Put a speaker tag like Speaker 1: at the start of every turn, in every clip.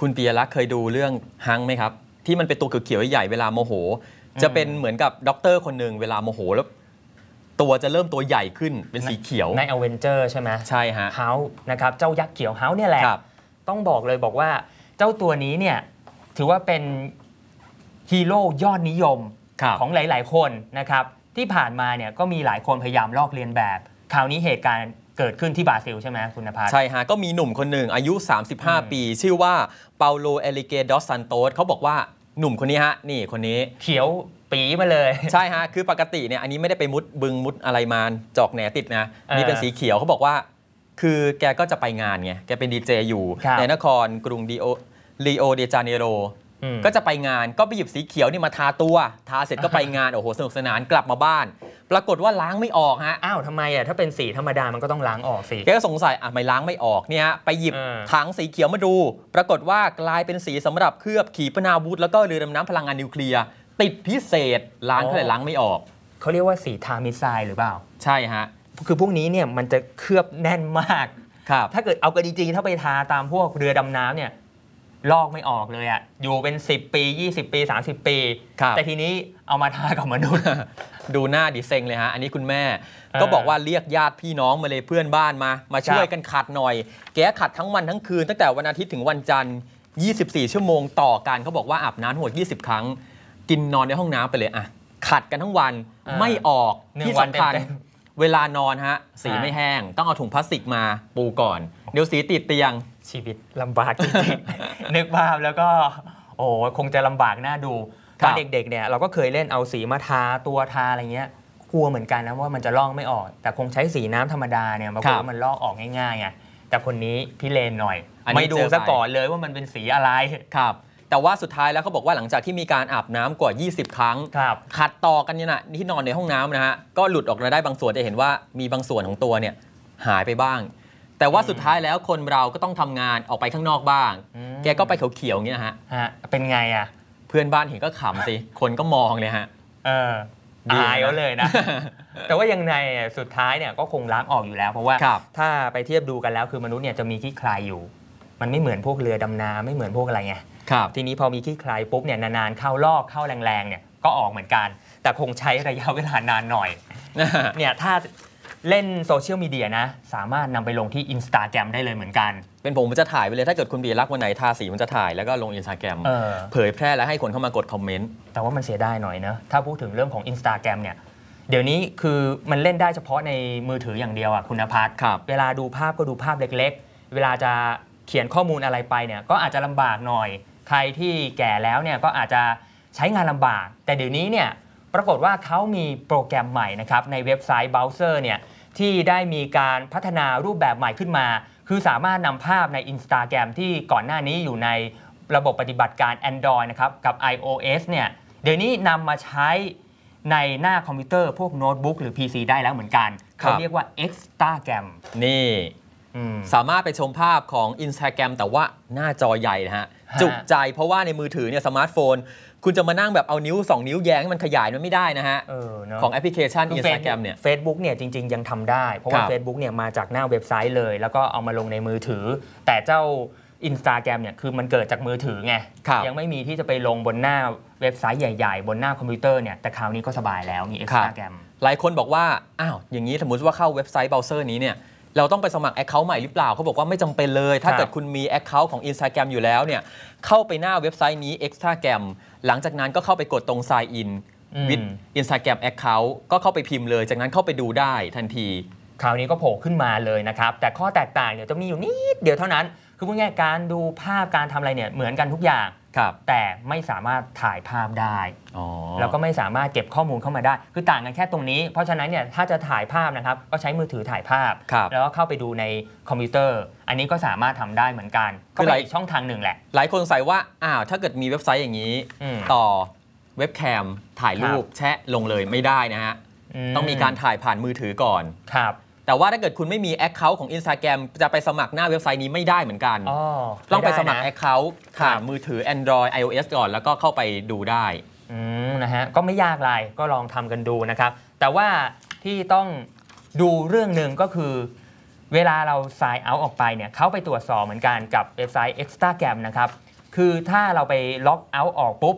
Speaker 1: คุณปียรักษ์เคยดูเรื่องฮังไหมครับ ที่มันเป็นตัวเขียวๆใหญ่ๆเวลาโมโห จะเป็นเหมือนกับด็อกเตอร์คนหนึ่งเวลาโมโหแล้ว ตัวจะเริ่มตัวใหญ่ขึ้นเป็นสีเขียว
Speaker 2: ในอเวนเจอร์ใช่ไหม
Speaker 1: ใช่ฮะ
Speaker 2: เฮาส์นะครับเจ้ายักษ์เขียวเฮาส์เนี่ยแหละ
Speaker 1: ครับ
Speaker 2: ต้องบอกเลยบอกว่าเจ้าตัวนี้เนี่ยถือว่าเป็นฮีโร่ยอดนิยม
Speaker 1: ครับ
Speaker 2: ของหลาย ๆ คนนะครับที่ผ่านมาเนี่ยก็มีหลายคนพยายามลอกเลียนแบบ คราวนี้เหตุการณ์ เกิดขึ้นที่บราซิลใช่ไหมคุณนภัส
Speaker 1: ใช่ฮะ ก็มีหนุ่มคนหนึ่งอายุ 35 ปี ชื่อว่าเปาโลเอลิเกดอสซันโตสเขาบอกว่าหนุ่มคนนี้ฮะ นี่คนนี้
Speaker 2: เขียวปีมาเลย
Speaker 1: ใช่ฮะ คือปกติเนี่ยอันนี้ไม่ได้ไปมุดบึงมุดอะไรมาจอกแหนติดนะ
Speaker 2: เออ
Speaker 1: นี่เป็นสีเขียวเขาบอกว่า คือแกก็จะไปงานไงแกเป็นดีเจอยู่
Speaker 2: ครับ
Speaker 1: ในนครกรุงดีโอลีโอเดจาเนโร
Speaker 2: อืม
Speaker 1: ก็จะไปงานก็ไปหยิบสีเขียวนี่มาทาตัว ทาเสร็จก็ไปงาน โอ้โหสนุกสนานกลับมาบ้าน ปรากฏว่าล้างไม่ออกฮะ
Speaker 2: อ้าวทำไมอะถ้าเป็นสีธรรมดามันก็ต้องล้างออกสิ
Speaker 1: แกก็สงสัยอะไม่ล้างไม่ออกเนี่ยฮะไปหยิบ
Speaker 2: เออ
Speaker 1: ถังสีเขียวมาดู ปรากฏว่ากลายเป็นสีสำหรับเคลือบขีปนาวุธแล้วก็เรือดำน้ำพลังงานนิวเคลียร์ติดพิเศษล้างเท่าไหร่ล้างไม่ออก
Speaker 2: เขาเรียกว่าสีทามิไซล์หรือเปล่า
Speaker 1: ใช่ฮะ
Speaker 2: คือพวกนี้เนี่ยมันจะเคลือบแน่นมาก
Speaker 1: ครับ
Speaker 2: ถ้าเกิดเอากันจริงๆถ้าไปทาตามพวกเรือดำน้ำเนี่ย ลอกไม่ออกเลยอะอยู่เป็น 10 ปี 20 ปี 30 ปี
Speaker 1: ครับ
Speaker 2: แต่ทีนี้เอามาทากับมนุษย์
Speaker 1: ดูหน้าดิเซ็งเลยฮะ อันนี้คุณแม่
Speaker 2: เออ
Speaker 1: ก็บอกว่าเรียกญาติพี่น้องมาเลยเพื่อนบ้านมา มาช่วย
Speaker 2: ครับ
Speaker 1: กันขัดหน่อย แกขัดทั้งวันทั้งคืน ตั้งแต่วันอาทิตย์ถึงวันจันทร์ 24 ชั่วโมงต่อกันเขาบอกว่าอาบน้ำทั้งหมด20 ครั้ง กินนอนในห้องน้ำไปเลยอะขัดกันทั้งวัน
Speaker 2: อ่า
Speaker 1: ไม่ออก
Speaker 2: หนึ่ง
Speaker 1: ที่
Speaker 2: วัน
Speaker 1: สำคัญ
Speaker 2: เต็ม
Speaker 1: เวลานอนฮะสี
Speaker 2: อ่า
Speaker 1: ไม่แห้ง ต้องเอาถุงพลาสติกมาปูก่อน เดี๋ยวสีติดเตียง
Speaker 2: ชีวิตลำบากจริงๆ นึกภาพแล้วก็ โอ้โหคงจะลำบากน่าดู
Speaker 1: ครั
Speaker 2: ตอบนเด็กๆเนี่ยเราก็เคยเล่นเอาสีมาทาตัวทาอะไรเงี้ยกลัวเหมือนกันนะว่ามันจะลอกไม่ออก แต่คงใช้สีน้ำธรรมดาเนี่ยมา
Speaker 1: ครั
Speaker 2: ก
Speaker 1: บ
Speaker 2: ว่ามันลอกออกง่ายๆไงแต่คนนี้พี่เลนหน่อย
Speaker 1: อันนี้
Speaker 2: ไม่ดู
Speaker 1: เจอไป
Speaker 2: ซะก่อนเลยว่ามันเป็นสีอะไร
Speaker 1: ครับ แต่ว่าสุดท้ายแล้วเขาบอกว่าหลังจากที่มีการอาบน้ำกว่า 20 ครั้ง
Speaker 2: ครับ
Speaker 1: ขัดต่อกันเนี่ยนะที่นอนในห้องน้ำนะฮะก็หลุดออกมาได้บางส่วนจะเห็นว่ามีบางส่วนของตัวเนี่ยหายไปบ้าง แต่ว่าสุดท้ายแล้วคนเราก็ต้องทำงานออกไปข้างนอกบ้าง
Speaker 2: อืม
Speaker 1: แกก็ไปเขียวๆอย่างเงี้ยฮะ
Speaker 2: ฮะ เป็นไงอะ
Speaker 1: เพื่อนบ้านเห็นก็ขำสิ คนก็มองเลยฮะ
Speaker 2: เออ
Speaker 1: ดีนะ
Speaker 2: อายเขาเลยนะ แต่ว่ายังไงอะสุดท้ายเนี่ยก็คงล้างออกอยู่แล้ว เพราะว่า
Speaker 1: ครับ
Speaker 2: ถ้าไปเทียบดูกันแล้วคือมนุษย์เนี่ยจะมีขี้คลายอยู่ มันไม่เหมือนพวกเรือดำน้ำไม่เหมือนพวกอะไรไง
Speaker 1: ครับ
Speaker 2: ทีนี้พอมีขี้คลายปุ๊บเนี่ยนานๆเข้าลอกเข้าแรงๆเนี่ยก็ออกเหมือนกัน แต่คงใช้ระยะเวลานานหน่อยเนี่ยถ้า เล่นโซเชียลมีเดียนะ สามารถนำไปลงที่ Instagram ได้เลยเหมือนกัน
Speaker 1: เป็นผมผมจะถ่ายไปเลยถ้าเกิดคุณบีรักษ์วันไหนทาสีมันจะถ่ายแล้วก็ลงอินสตาแกรม
Speaker 2: เออ
Speaker 1: เผยแพร่แล้วให้คนเข้ามากดคอมเมนต์
Speaker 2: แต่ว่ามันเสียดายหน่อยเนอะถ้าพูดถึงเรื่องของ Instagram เนี่ย เดี๋ยวนี้คือมันเล่นได้เฉพาะในมือถืออย่างเดียวอะคุณพัฒน์
Speaker 1: ครับ
Speaker 2: เวลาดูภาพก็ดูภาพเล็กๆ เวลาจะเขียนข้อมูลอะไรไปเนี่ยก็อาจจะลำบากหน่อย ใครที่แก่แล้วเนี่ยก็อาจจะใช้งานลำบาก แต่เดี๋ยวนี้เนี่ย ปรากฏว่าเขามีโปรแกรมใหม่นะครับในเว็บไซต์เบราว์เซอร์เนี่ยที่ได้มีการพัฒนารูปแบบใหม่ขึ้นมา คือสามารถนำภาพใน Instagram ที่ก่อนหน้านี้อยู่ในระบบปฏิบัติการ Android นะครับกับ iOS เนี่ยเดี๋ยวนี้นำมาใช้ในหน้าคอมพิวเตอร์พวกโน้ตบุ๊กหรือ PC ได้แล้วเหมือนกัน
Speaker 1: ครับ
Speaker 2: เขาเรียกว่า Instagram
Speaker 1: นี่
Speaker 2: อืม
Speaker 1: สามารถไปชมภาพของ Instagram แต่ว่าหน้าจอใหญ่นะฮะ
Speaker 2: ฮะ
Speaker 1: จุใจเพราะว่าในมือถือเนี่ยสมาร์ทโฟน คุณจะมานั่งแบบเอานิ้ว 2 นิ้วแย้งให้มันขยายมันไม่ได้นะฮะ
Speaker 2: เออเนอะ
Speaker 1: ของแอปพลิเคชัน
Speaker 2: คือ
Speaker 1: Instagram เนี่ย
Speaker 2: เฟซบุ๊กเนี่ยจริง ๆ ยังทำได้ เพราะว่า
Speaker 1: ครับ
Speaker 2: Facebook เนี่ยมาจากหน้าเว็บไซต์เลย แล้วก็เอามาลงในมือถือ แต่เจ้า Instagram เนี่ยคือมันเกิดจากมือถือไง
Speaker 1: ครับ
Speaker 2: ยังไม่มีที่จะไปลงบนหน้าเว็บไซต์ใหญ่ๆ บนหน้าคอมพิวเตอร์เนี่ยแต่คราวนี้ก็สบายแล้วมี Instagram
Speaker 1: หลายคนบอกว่า อ้าว อย่างนี้สมมติว่าเข้าเว็บไซต์เบราว์เซอร์นี้เนี่ย เราต้องไปสมัคร Account ใหม่หรือเปล่าเขาบอกว่าไม่จำเป็นเลย ถ้า
Speaker 2: ครับ
Speaker 1: เกิดคุณมี Account ของ Instagram อยู่แล้วเนี่ยเข้าไปหน้าเว็บไซต์นี้ Instagram หลังจากนั้นก็เข้าไปกดตรง Sign in
Speaker 2: อืม
Speaker 1: with Instagram Account ก็เข้าไปพิมพ์เลย จากนั้นเข้าไปดูได้ทันที
Speaker 2: คราวนี้ก็โผล่ขึ้นมาเลยนะครับ แต่ข้อแตกต่างเนี่ยจะมีอยู่นิดเดียวเท่านั้น คือพูดง่ายๆการดูภาพการทำอะไรเนี่ยเหมือนกันทุกอย่าง
Speaker 1: ครับ
Speaker 2: แต่ไม่สามารถถ่ายภาพได้
Speaker 1: อ๋อ
Speaker 2: แล้วก็ไม่สามารถเก็บข้อมูลเข้ามาได้ คือต่างกันแค่ตรงนี้ เพราะฉะนั้นเนี่ยถ้าจะถ่ายภาพนะครับก็ใช้มือถือถ่ายภาพ
Speaker 1: ครับ
Speaker 2: แล้วก็เข้าไปดูในคอมพิวเตอร์ อันนี้ก็สามารถทำได้เหมือนกัน
Speaker 1: คื
Speaker 2: ก็
Speaker 1: อ
Speaker 2: เป็น
Speaker 1: หลาย
Speaker 2: อีกช่องทางหนึ่งแหละ
Speaker 1: หลายคนสงสัยว่าอ้าวถ้าเกิดมีเว็บไซต์อย่างนี้
Speaker 2: อืม
Speaker 1: ต่อเว็บแคมถ่ายรูปแชะลงเลยไม่ได้นะฮะต้องมีการถ่ายผ่านมือถือก่อน
Speaker 2: ครับ
Speaker 1: แต่ว่าถ้าเกิดคุณไม่มี Account ของ Instagram จะไปสมัครหน้าเว็บไซต์นี้ไม่ได้เหมือนกัน
Speaker 2: อ๋อ
Speaker 1: ต้องไปสมัคร
Speaker 2: ด้นะ
Speaker 1: Account ผ่าน
Speaker 2: ครับ
Speaker 1: มือถือ Android iOS ก่อนแล้วก็เข้าไปดูได้
Speaker 2: อืมนะฮะก็ไม่ยากอะไรก็ลองทำกันดูนะครับ แต่ว่าที่ต้องดูเรื่องหนึ่งก็คือ เวลาเรา sign out ออกไปเนี่ยเขาไปตรวจสอบเหมือนกันกับเว็บไซต์ Instagram นะครับ คือถ้าเราไปล็อกเอาท์ออกปุ๊บ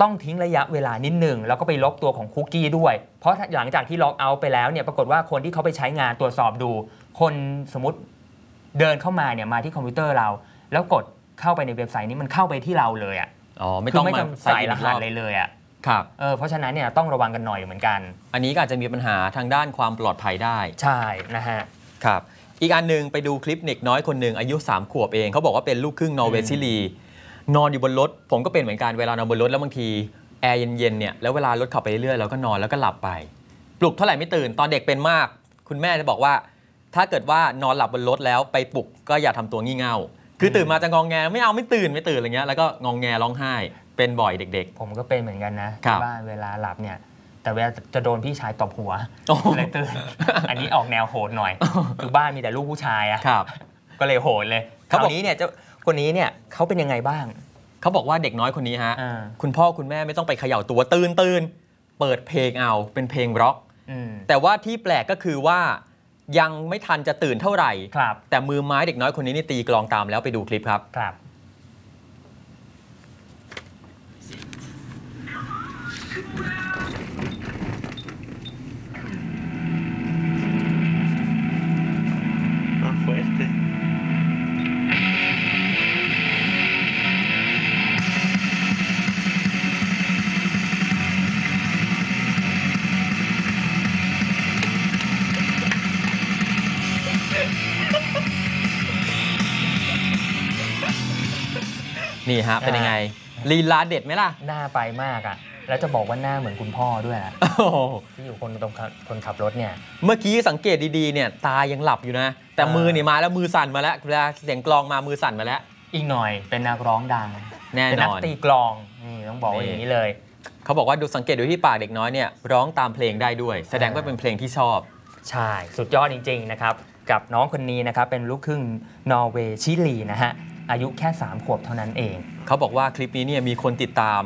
Speaker 2: ต้องทิ้งระยะเวลานิดหนึ่งแล้วก็ไปลบตัวของคุกกี้ด้วย เพราะถ้าหลังจากที่ล็อกเอาท์ไปแล้วเนี่ยปรากฏว่าคนที่เขาไปใช้งานตรวจสอบดู คนสมมติเดินเข้ามาเนี่ยมาที่คอมพิวเตอร์เรา แล้วกดเข้าไปในเว็บไซต์นี้มันเข้าไปที่เราเลยอะ
Speaker 1: อ๋อไม่
Speaker 2: คื
Speaker 1: ต้อง
Speaker 2: ไม่
Speaker 1: มา
Speaker 2: ต้องใส่รหัส
Speaker 1: อีก
Speaker 2: เลยเลยอะ
Speaker 1: ครับ
Speaker 2: เออเพราะฉะนั้นเนี่ยต้องระวังกันหน่อยเหมือนกัน
Speaker 1: อันนี้ก็อาจจะมีปัญหาทางด้านความปลอดภัยได้
Speaker 2: ใช่นะฮะ
Speaker 1: ครับ อีกอันหนึ่งไปดูคลิปเด็กน้อยคนหนึ่งอายุ 3 ขวบเองเขาบอกว่าเป็นลูกครึ่งนอร์เวย์ซิลี นอนอยู่บนรถ ผมก็เป็นเหมือนกันเวลานอนบนรถแล้วบางทีแอร์เย็นๆเนี่ยแล้วเวลารถขับไปเรื่อยๆเราก็นอนแล้วก็หลับไป ปลุกเท่าไหร่ไม่ตื่น ตอนเด็กเป็นมาก คุณแม่จะบอกว่า ถ้าเกิดว่านอนหลับบนรถแล้วไปปลุกก็อย่าทำตัวงี่เง่า คือตื่นมาจะงองแงไม่เอาไม่ตื่นไม่ตื่นอะไรเงี้ยแล้วก็งองแงร้องไห้เป็นบ่อยเด็ก
Speaker 2: ผมก็เป็นเหมือนกันนะครับที่บ้านเวลาหลับเนี่ยแต่เวลาจะโดนพี่ชายตบหัว
Speaker 1: โอ้โห
Speaker 2: เลยตื่นอันนี้ออกแนวโหดหน่อยคือบ้านมีแต่ลูกผู้ชายอะ
Speaker 1: ๆครับ
Speaker 2: ก็เลยโหดเลยค
Speaker 1: เขา
Speaker 2: ราว
Speaker 1: บอก
Speaker 2: นี้เนี่ยเจ้า คนนี้เนี่ยเขาเป็นยังไงบ้าง
Speaker 1: เขาบอกว่าเด็กน้อยคนนี้ฮะ
Speaker 2: อ่า
Speaker 1: คุณพ่อคุณแม่ไม่ต้องไปเขย่าตัวตื่นตื่นเปิดเพลงเอาเป็นเพลงร็อก
Speaker 2: อืม
Speaker 1: แต่ว่าที่แปลกก็คือว่ายังไม่ทันจะตื่นเท่าไหร่
Speaker 2: ครับ
Speaker 1: แต่มือไม้เด็กน้อยคนนี้นี่ตีกลองตามแล้วไปดูคลิปครับ
Speaker 2: ครับ
Speaker 3: Ah,
Speaker 1: นี่ฮะ เป็นยังไงลีลาเด็ดไหมล่ะ
Speaker 2: หน้าไปมากอะแล้วจะบอกว่าหน้าเหมือนคุณพ่อด้วยอะ
Speaker 1: โอ้โห
Speaker 2: ที่อยู่คนตรงขับคนขับรถเนี่ย
Speaker 1: เมื่อกี้สังเกตดีๆเนี่ยตายังหลับอยู่นะ แต่
Speaker 2: อ่ามื
Speaker 1: มือนี่มาแล้วมือสั่นมาแล้วเวลาเสียงกลองมามือสั่นมาแล้ว
Speaker 2: อีกหน่อยเป็นนักร้องดัง
Speaker 1: แน่
Speaker 2: เป็น
Speaker 1: น
Speaker 2: นัก
Speaker 1: อน
Speaker 2: ตีกลองนี่ต้องบอกว่า
Speaker 1: นี่
Speaker 2: อย่างนี้เลย
Speaker 1: เขาบอกว่าดูสังเกตดูที่ปากเด็กน้อยเนี่ยร้องตามเพลงได้ด้วย แสดงว่าเป็นเพลงที่ชอบ
Speaker 2: ใช่ สุดยอดจริง ๆ นะครับ กับน้องคนนี้นะครับ เป็นลูกครึ่งนอร์เวย์ชิลีนะฮะ อายุแค่ 3 ขวบเท่านั้นเอง
Speaker 1: เขาบอกว่าคลิปนี้เนี่ยมีคนติดตาม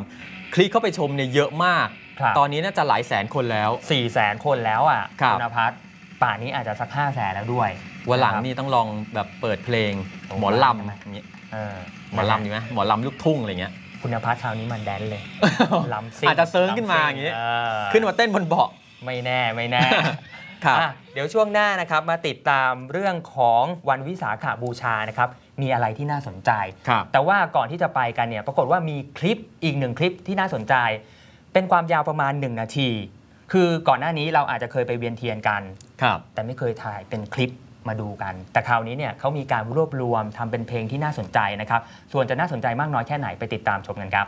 Speaker 1: คลิกเข้าไปชมเนี่ยเยอะมาก
Speaker 2: ครับ
Speaker 1: ตอนนี้น่าจะหลายแสนคนแล้ว
Speaker 2: 4 0 0แสนคนแล้วอะ
Speaker 1: ครับ
Speaker 2: ณพัฒน์ป่านนี้อาจจะสัก5 0 0แสนแล้วด้วย
Speaker 1: วันหลังะ
Speaker 2: ครับ
Speaker 1: นี่ต้องลองแบบเปิดเพลง
Speaker 2: โอ้
Speaker 1: หมอ
Speaker 2: ใช่
Speaker 1: ลำ
Speaker 2: ไหม
Speaker 1: อย่างเงี้ย
Speaker 2: เออ
Speaker 1: หมอลำดีไหมหมอลำลูกทุ่งอะไรเงี้ย
Speaker 2: คุณพัฒน์คราวนี้มันแดนเลยลำซิ่ง
Speaker 1: อาจจะเซิร์งขึ้นมา
Speaker 2: ลำซิ่
Speaker 1: อย่างงี้
Speaker 2: เออ
Speaker 1: ขึ้นมาเต้นบนเบาะ
Speaker 2: ไม่แน่ไม่แน่
Speaker 1: ครับ
Speaker 2: อะเดี๋ยวช่วงหน้านะครับมาติดตามเรื่องของวันวิสาขาบูชานะครับมีอะไรที่น่าสนใจ
Speaker 1: ครับ
Speaker 2: แต่ว่าก่อนที่จะไปกันเนี่ยปรากฏว่ามีคลิปอีกหนึ่งคลิปที่น่าสนใจ เป็นความยาวประมาณ 1 นาที คือก่อนหน้านี้เราอาจจะเคยไปเวียนเทียนกัน
Speaker 1: ครับ
Speaker 2: แต่ไม่เคยถ่ายเป็นคลิปมาดูกัน แต่คราวนี้เนี่ยเขามีการรวบรวมทำเป็นเพลงที่น่าสนใจนะครับ ส่วนจะน่าสนใจมากน้อยแค่ไหนไปติดตามชมกันครับ